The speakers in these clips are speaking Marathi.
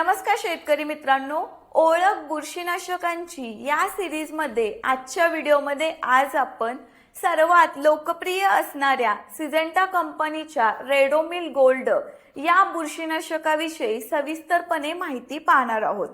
नमस्कार शेतकरी मित्रांनो ओळख बुरशीनाशकांची या सिरीजमध्ये आजच्या व्हिडिओमध्ये आज आपण सर्वात लोकप्रिय असणाऱ्या सिजेंटा कंपनीच्या रेडोमिल गोल्ड या बुरशीनाशकाविषयी सविस्तरपणे माहिती पाहणार आहोत.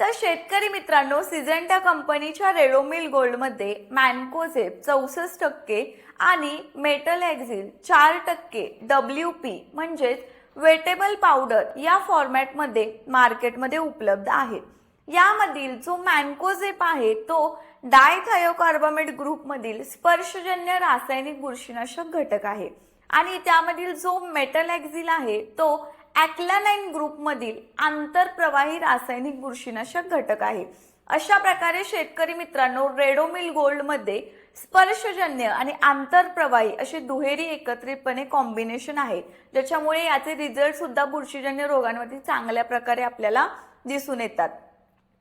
तर शेतकरी मित्रांनो सिजेंटा कंपनीच्या रेडोमिल गोल्डमध्ये मॅनकोझेप चौसष्ट टक्के आणि मेटल एक्झिल चार टक्के डब्ल्यू पी म्हणजेच वेटेबल पावडर या फॉर्मॅटमध्ये मार्केटमध्ये उपलब्ध आहे. यामधील जो मॅनकोझेप आहे तो डायथायोकार्बामेट ग्रुपमधील स्पर्शजन्य रासायनिक बुरशीनाशक घटक आहे. आणि त्यामधील जो मेटल एक्झिल आहे तो ॲक्लानाईन ग्रुपमधील आंतरप्रवाही रासायनिक बुरशीनाशक घटक आहे. अशा प्रकारे शेतकरी मित्रांनो रेडोमिल गोल्डमध्ये स्पर्शजन्य आणि आंतरप्रवाही असे दुहेरी एकत्रितपणे कॉम्बिनेशन आहे. ज्याच्यामुळे याचे रिझल्ट सुद्धा बुरशीजन्य रोगांवरती चांगल्या प्रकारे आपल्याला दिसून येतात.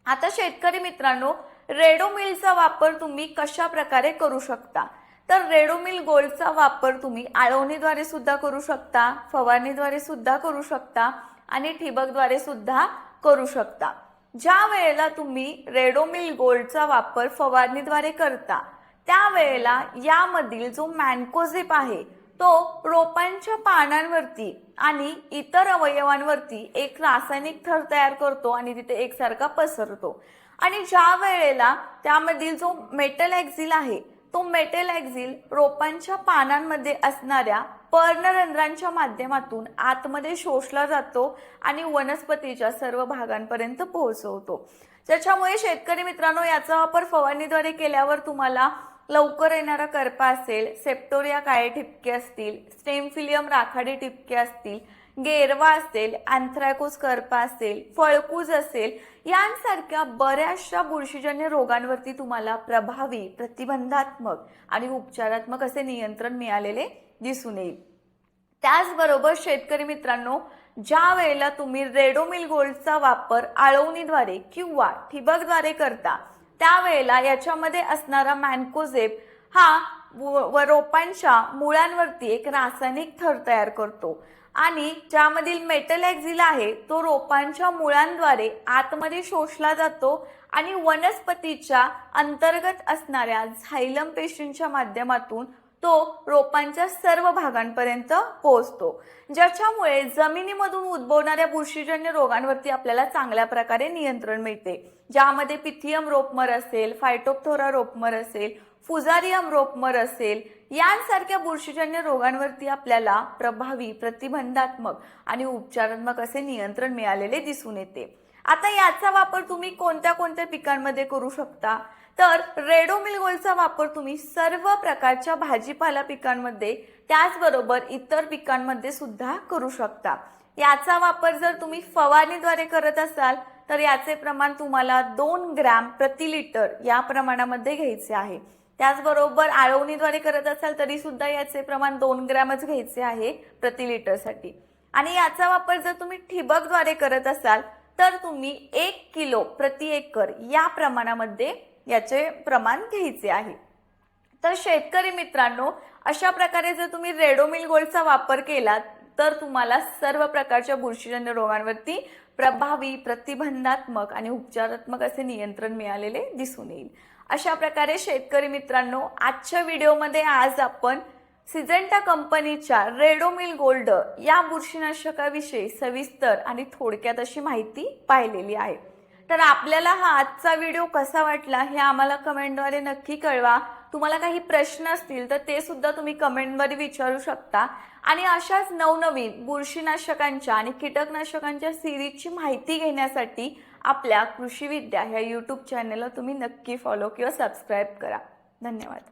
आता शेतकरी मित्रांनो रेडोमिलचा वापर तुम्ही कशा प्रकारे करू शकता? तर रेडोमिल गोल्डचा वापर तुम्ही आळवणीद्वारे सुद्धा करू शकता फवारणीद्वारे सुद्धा करू शकता आणि ठिबकद्वारे सुद्धा करू शकता. ज्या वेळेला तुम्ही रेडोमिल गोल्डचा वापर फवारणीद्वारे करता त्यावेळेला यामधील जो मॅनकोझिप आहे तो रोपांच्या पानांवरती आणि इतर अवयवांवरती एक रासायनिक थर तयार करतो आणि तिथे एकसारखा पसरतो. आणि ज्या वेळेला त्यामधील जो मेटल एक्झिल आहे तो मेटल एक्झिल रोपांच्या पानांमध्ये असणाऱ्या पर्णरंध्रांच्या माध्यमातून आतमध्ये शोषला जातो आणि वनस्पतीच्या सर्व भागांपर्यंत पोहोचवतो. त्याच्यामुळे शेतकरी मित्रांनो याचा वापर फवारणीद्वारे केल्यावर तुम्हाला लवकर येणारा करपा असेल सेप्टोरिया काळे ठिपके असतील स्टेमफिलियम राखाडी ठिपके असतील गेरवा असेल अँथ्रॅकोस करपा असेल फळकूज असेल यांसारख्या बऱ्याचशा बुरशीजन्य रोगांवरती तुम्हाला प्रभावी प्रतिबंधात्मक आणि उपचारात्मक असे नियंत्रण मिळालेले दिसून येईल. त्याचबरोबर शेतकरी मित्रांनो ज्या वेळेला तुम्ही रेडोमिल गोल्डचा वापर आळवणीद्वारे किंवा ठिबकद्वारे करता त्यावेळेला याच्यामध्ये असणारा मॅनकोझेप हा व- व रोपांच्या मुळांवरती एक रासायनिक थर तयार करतो. आणि ज्यामधील मेटल एक्झिल आहे तो रोपांच्या मुळांद्वारे आतमध्ये शोषला जातो आणि वनस्पतीच्या अंतर्गत असणाऱ्या झायलम पेशींच्या माध्यमातून तो रोपांच्या सर्व भागांपर्यंत पोहोचतो. ज्याच्यामुळे जमिनीमधून उद्भवणाऱ्या बुरशीजन्य रोगांवरती आपल्याला चांगल्या प्रकारे नियंत्रण मिळते. ज्यामध्ये पिथियम रोपमर असेल फायटोप्थोरा रोपमर असेल फुजारियम रोपमर असेल यांसारख्या बुरशीजन्य रोगांवरती आपल्याला प्रभावी प्रतिबंधात्मक आणि उपचारात्मक असे नियंत्रण मिळालेले दिसून येते. आता याचा वापर तुम्ही कोणत्या कोणत्या पिकांमध्ये करू शकता? तर रेडोमिलगोलचा वापर तुम्ही सर्व प्रकारच्या भाजीपाला पिकांमध्ये त्याचबरोबर इतर पिकांमध्ये सुद्धा करू शकता. याचा वापर जर तुम्ही फवारणीद्वारे करत असाल तर याचे प्रमाण तुम्हाला दोन ग्रॅम प्रति लिटर या प्रमाणामध्ये घ्यायचे आहे. त्याचबरोबर आळवणीद्वारे करत असाल तरी सुद्धा याचे प्रमाण दोन ग्रॅमच घ्यायचे आहे प्रति लिटरसाठी. आणि याचा वापर जर तुम्ही ठिबकद्वारे करत असाल तर तुम्ही एक किलो प्रति एकर या प्रमाणामध्ये याचे प्रमाण घ्यायचे आहे. तर शेतकरी मित्रांनो अशा प्रकारे जर तुम्ही रेडोमिल गोल्डचा वापर केला तर तुम्हाला सर्व प्रकारच्या बुरशीजन्य रोगांवरती प्रभावी प्रतिबंधात्मक आणि उपचारात्मक असे नियंत्रण मिळालेले दिसून येईल. अशा प्रकारे शेतकरी मित्रांनो आजच्या व्हिडिओमध्ये आज आपण सिजेंटा कंपनीच्या रेडोमिल गोल्ड या बुरशीनाशकाविषयी सविस्तर आणि थोडक्यात अशी माहिती पाहिलेली आहे. तर आपल्याला हा आजचा व्हिडिओ कसा वाटला हे आम्हाला कमेंटद्वारे नक्की कळवा. तुम्हाला काही प्रश्न असतील तर ते सुद्धा तुम्ही कमेंटमध्ये विचारू शकता. आणि अशाच नवनवीन बुरशीनाशकांच्या आणि कीटकनाशकांच्या सिरीजची माहिती घेण्यासाठी आपल्या कृषी विद्या ह्या यूट्यूब चॅनलला तुम्ही नक्की फॉलो किंवा सबस्क्राईब करा. धन्यवाद.